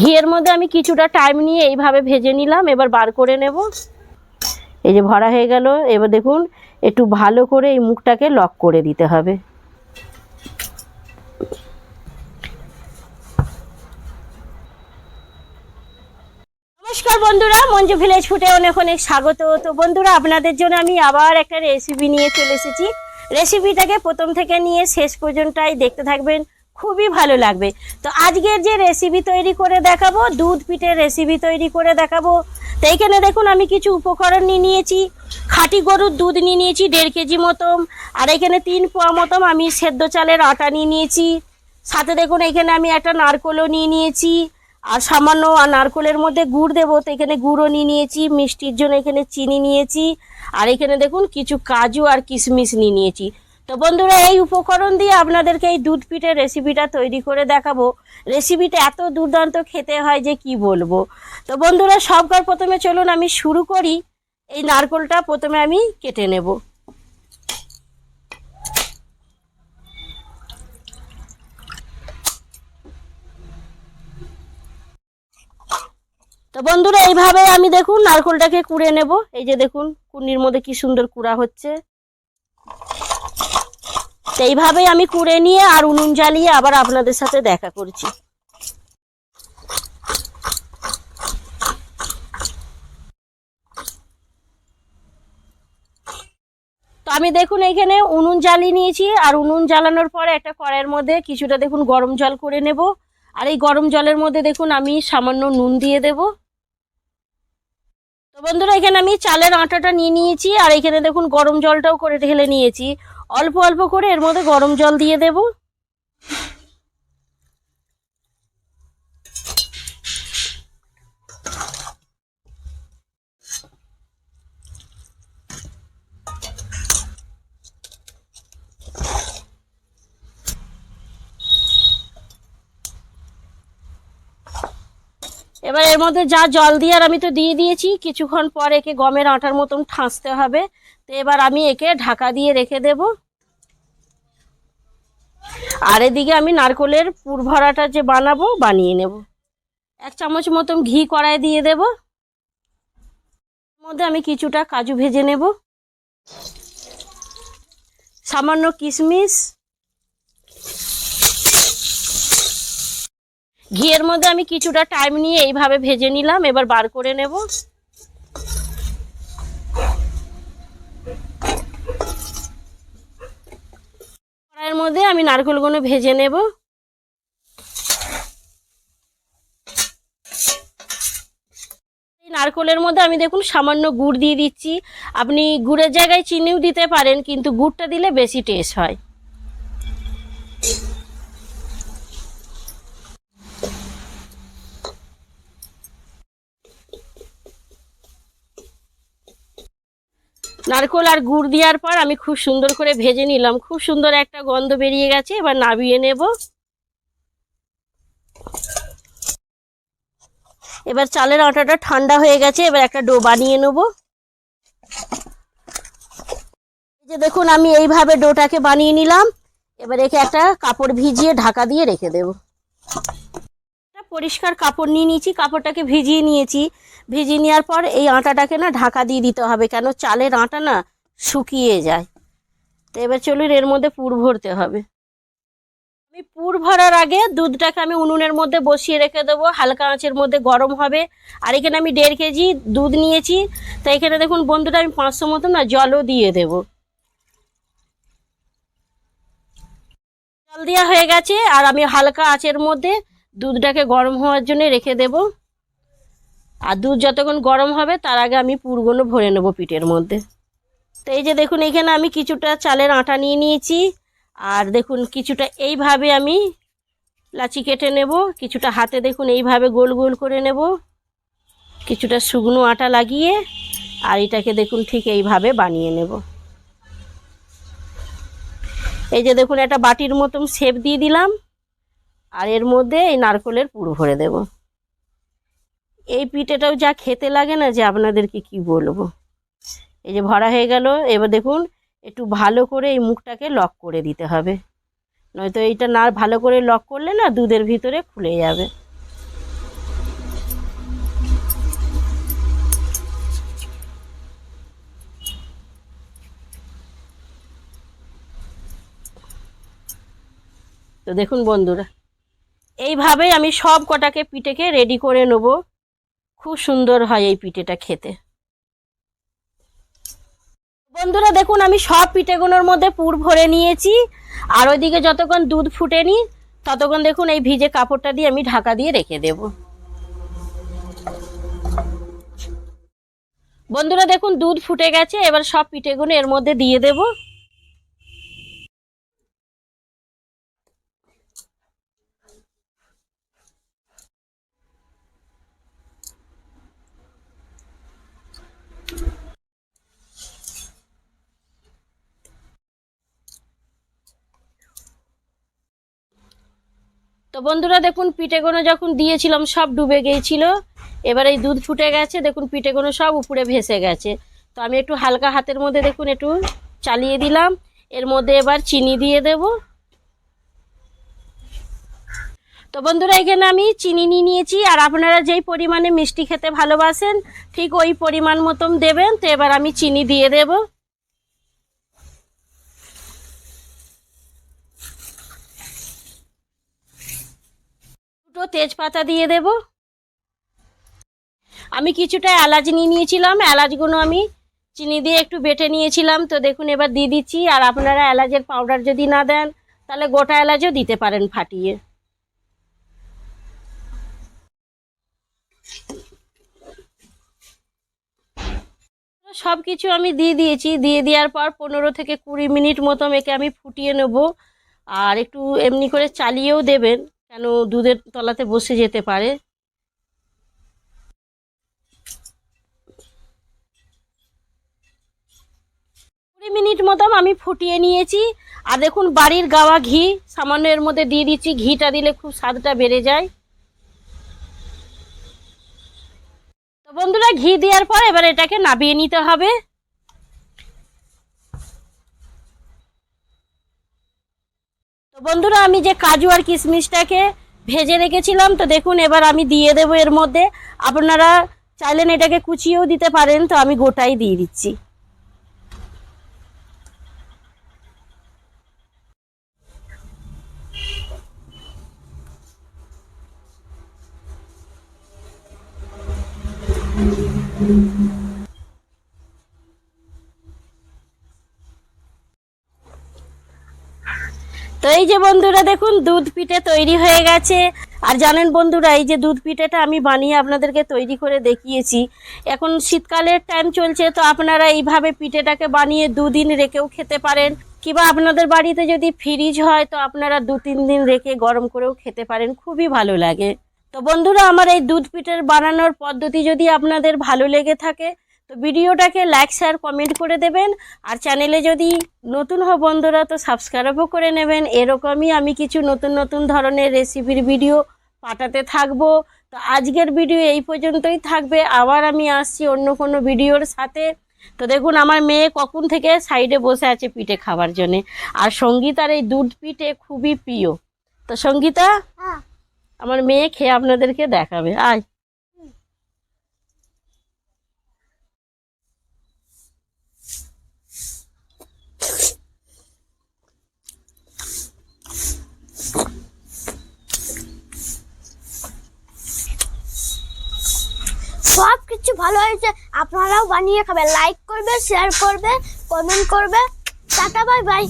ঘিয়ের মধ্যে আমি কিছুটা টাইম নিয়ে এইভাবে ভেজে নিলাম, এবার বার করে নেব। এই যে ভরা হয়ে গেল, এবার দেখুন, একটু ভালো করে এই মুখটাকে লক করে দিতে হবে। নমস্কার বন্ধুরা, মঞ্জু ভিলেজ ফুটে অনেক অনেক স্বাগত। তো বন্ধুরা, আপনাদের জন্য আমি আবার একটা রেসিপি নিয়ে চলে এসেছি। রেসিপিটাকে প্রথম থেকে নিয়ে শেষ পর্যন্তই দেখতে থাকবেন। খুবই ভালো লাগবে। তো আজকের যে রেসিপি তৈরি করে দেখাবো, দুধ পিঠের রেসিপি তৈরি করে দেখাবো। তো এইখানে দেখুন, আমি কিছু উপকরণ নিয়ে নিয়েছি। খাঁটি গরুর দুধ নিয়ে নিয়েছি, দেড় কেজি মতন। আর এখানে তিন পোয়া মতন আমি সেদ্ধ চালের আটা নিয়ে নিয়েছি। সাথে দেখুন, এখানে আমি একটা নারকোলও নিয়ে নিয়েছি। আর সামান্য আর নারকোলের মধ্যে গুড় দেবো, তো এখানে গুঁড়ো নিয়ে নিয়েছি। মিষ্টির জন্য এখানে চিনি নিয়েছি। আর এখানে দেখুন, কিছু কাজু আর কিশমিশ নিয়ে নিয়েছি। তো বন্ধুরা, এই উপকরণ দিয়ে আপনাদেরকে এই দুধ পিঠের রেসিপিটা তৈরি করে দেখাবো। রেসিপিটা এত দুর্দান্ত খেতে হয় যে কি বলব। তো বন্ধুরা, সবকার প্রথমে চলুন আমি শুরু করি। এই নারকোলটা প্রথমে আমি কেটে নেব। তো বন্ধুরা, এইভাবে আমি দেখুন নারকোলটাকে কুড়ে নেব। এই যে দেখুন কুন্নির মধ্যে কি সুন্দর কুড়া হচ্ছে। তো এইভাবেই আমি কুড়ে নিয়ে আর উনুন জ্বালিয়ে আবার আপনাদের সাথে দেখা করছি। তো আমি দেখুন এখানে উনুন জ্বালিয়ে নিয়েছি, আর উনুন জ্বালানোর পরে একটা কড়াইয়ের মধ্যে কিছুটা দেখুন গরম জল করে নেব। আর এই গরম জলের মধ্যে দেখুন আমি সামান্য নুন দিয়ে দেব। বন্ধুরা, এখানে আমি চালের আটাটা নিয়ে নিয়েছি, আর এখানে দেখুন গরম জলটাও করে ঢেলে নিয়েছি। অল্প অল্প করে এর মধ্যে গরম জল দিয়ে দেব। এবার এর মধ্যে যা জল দিয়ে আর আমি তো দিয়ে দিয়েছি, কিছুক্ষণ পর একে গমের আটার মতন ঠাঁসতে হবে। তো এবার আমি একে ঢাকা দিয়ে রেখে দেব। আর এদিকে আমি নারকোলের পুর ভরাটা যে বানাবো, বানিয়ে নেব। এক চামচ মতন ঘি কড়াই দিয়ে দেব। মধ্যে আমি কিছুটা কাজু ভেজে নেব। সামান্য কিশমিশ ঘিয়ের মধ্যে আমি কিছুটা টাইম নিয়ে এইভাবে ভেজে নিলাম, এবার বার করে নেব। কড়াইয়ের মধ্যে আমি নারকেলগুলো ভেজে নেব। নারকেলের মধ্যে আমি দেখুন সামান্য গুড় দিয়ে দিচ্ছি। আপনি গুড়ের জায়গায় চিনিও দিতে পারেন, কিন্তু গুড়টা দিলে বেশি টেস্ট হয়। নারকোল আর গুড় দেওয়ার পর আমি খুব সুন্দর করে ভেজে নিলাম। খুব সুন্দর একটা গন্ধ বেরিয়ে গেছে, এবার নাবিয়ে নেব। এবার চালের আটাটা ঠান্ডা হয়ে গেছে, এবার একটা ডো বানিয়ে নেব। যে দেখুন, আমি এইভাবে ডোটাকে বানিয়ে নিলাম। এবার একে একটা কাপড় ভিজিয়ে ঢাকা দিয়ে রেখে দেব। পরিষ্কার কাপড় নিয়ে নিয়েছি, কাপড়টাকে ভিজিয়ে নিয়েছি। ভিজিয়ে নেওয়ার পর এই আটাটাকে না ঢাকা দিয়ে দিতে হবে, কেন চালের আটা না শুকিয়ে যায়। তো এবার চলুন এর মধ্যে পুর ভরতে হবে। আমি পুর ভরার আগে দুধটাকে আমি উনুনের মধ্যে বসিয়ে রেখে দেবো, হালকা আঁচের মধ্যে গরম হবে। আর এখানে আমি দেড় কেজি দুধ নিয়েছি, তো এখানে দেখুন বন্ধুটা আমি পাঁচশো মতো না জলও দিয়ে দেব। জল দেওয়া হয়ে গেছে, আর আমি হালকা আঁচের মধ্যে দুধটাকে গরম হওয়ার জন্য রেখে দেবো। আর দুধ যতক্ষণ গরম হবে, তার আগে আমি পুরগুলো ভরে নেব পিঠের মধ্যে। তো এই যে দেখুন, এখানে আমি কিছুটা চালের আটা নিয়ে নিয়েছি। আর দেখুন, কিছুটা এইভাবে আমি লাচি কেটে নেব। কিছুটা হাতে দেখুন, এইভাবে গোল গোল করে নেব। কিছুটা শুকনো আটা লাগিয়ে, আর এটাকে দেখুন, ঠিক এইভাবে বানিয়ে নেব। এই যে দেখুন, একটা বাটির মতন শেপ দিয়ে দিলাম। আর এর মধ্যে এই নারকলের পুর ভরে দেব। এই পিঠেটাও যা খেতে লাগে না যে আপনাদেরকে কি বলব? এই যে ভরা হয়ে গেল, এবার দেখুন, একটু ভালো করে এই মুখটাকে লক করে দিতে হবে। নয়তো এইটা না ভালো করে লক করলে না দুধের ভিতরে খুলে যাবে। তো দেখুন বন্ধুরা এইভাবেই আমি সব কটাকে পিঠেকে রেডি করে নেব। খুব সুন্দর হয় এই পিঠেটা খেতে। বন্ধুরা দেখুন, আমি সব পিঠেগুলোর মধ্যে পুর ভরে নিয়েছি। আর ওইদিকে যতক্ষণ দুধ ফুটে ফুটেনি, ততক্ষণ দেখুন এই ভিজে কাপড়টা দিয়ে আমি ঢাকা দিয়ে রেখে দেব। বন্ধুরা দেখুন, দুধ ফুটে গেছে, এবার সব পিঠেগুলো এর মধ্যে দিয়ে দেব। তো বন্ধুরা দেখুন পিঠেগুলো যখন দিয়েছিলাম, সব ডুবে গিয়েছিল এবার এই দুধ ফুটে গেছে, দেখুন পিঠেগুলো সব উপরে ভেসে গেছে। তো আমি একটু হালকা হাতের মধ্যে দেখুন, একটু চালিয়ে দিলাম। এর মধ্যে এবার চিনি দিয়ে দেব। তো বন্ধুরা, এখানে আমি চিনি নিয়ে নিয়েছি, আর আপনারা যেই পরিমাণে মিষ্টি খেতে ভালোবাসেন, ঠিক ওই পরিমাণ মতন দেবেন। তো এবার আমি চিনি দিয়ে দেবো। দুটো তেজপাতা দিয়ে দেব। আমি কিছুটা এলাচ নিয়ে নিয়েছিলাম। এলাচগুলো আমি চিনি দিয়ে একটু বেটে নিয়েছিলাম। তো দেখুন, এবার দিয়ে দিচ্ছি। আর আপনারা এলাচের পাউডার যদি না দেন, তাহলে গোটা এলাচও দিতে পারেন ফাটিয়ে। সব কিছু আমি দিয়ে দিয়েছি। দিয়ে দেওয়ার পর পনেরো থেকে কুড়ি মিনিট মতো একে আমি ফুটিয়ে নেব। আর একটু এমনি করে চালিয়েও দেবেন। কেন দুধের তলাতে বসে যেতে পারে? কুড়ি মিনিট মতন আমি ফুটিয়ে নিয়েছি। আর দেখুন, বাড়ির গাওয়া ঘি, সামান্য এর মধ্যে দিয়ে দিচ্ছি। ঘিটা দিলে খুব স্বাদটা বেড়ে যায়। তো বন্ধুরা, ঘি দেওয়ার পর এবার এটাকে নাবিয়ে নিতে হবে। বন্ধুরা, আমি যে কাজু আর কিশমিশটাকে ভেজে রেখেছিলাম, তো দেখুন এবার আমি দিয়ে দেবো এর মধ্যে। আপনারা চাইলেন এটাকে কুচিয়েও দিতে পারেন, তো আমি গোটাই দিয়ে দিচ্ছি। তো এই যে বন্ধুরা দেখুন, দুধ পিঠে তৈরি হয়ে গেছে। আর জানেন বন্ধুরা, এই যে দুধ পিঠেটা আমি বানিয়ে আপনাদেরকে তৈরি করে দেখিয়েছি। এখন শীতকালের টাইম চলছে, তো আপনারা এইভাবে পিঠেটাকে বানিয়ে দুদিন রেখেও খেতে পারেন। কিংবা আপনাদের বাড়িতে যদি ফ্রিজ হয়, তো আপনারা দু, তিন দিন রেখে গরম করেও খেতে পারেন, খুবই ভালো লাগে। তো বন্ধুরা, আমার এই দুধ পিঠের বানানোর পদ্ধতি যদি আপনাদের ভালো লেগে থাকে তো ভিডিওটাকে লাইক শেয়ার কমেন্ট করে দেবেন। আর চ্যানেলে যদি নতুন হও বন্ধুরা তো সাবস্ক্রাইবও করে নেবেন। এরকমই আমি কিছু নতুন নতুন ধরনের রেসিপির ভিডিও পাঠাতে থাকব। তো আজকের ভিডিও এই পর্যন্তই থাকবে। আবার আমি আসছি অন্য কোনো ভিডিওর সাথে। তো দেখুন আমার মেয়ে কখন থেকে সাইডে বসে আছে পিঠে খাবার জন্যে। আর সঙ্গীতার এই দুধ পিঠে খুবই প্রিয়। তো সঙ্গীতা আমার মেয়ে খেয়ে আপনাদেরকে দেখাবে। আয় সব কিছু ভালো হয়েছে, আপনারাও বানিয়ে খাবে লাইক করবে শেয়ার করবে কমেন্ট করবে। Tata bye bye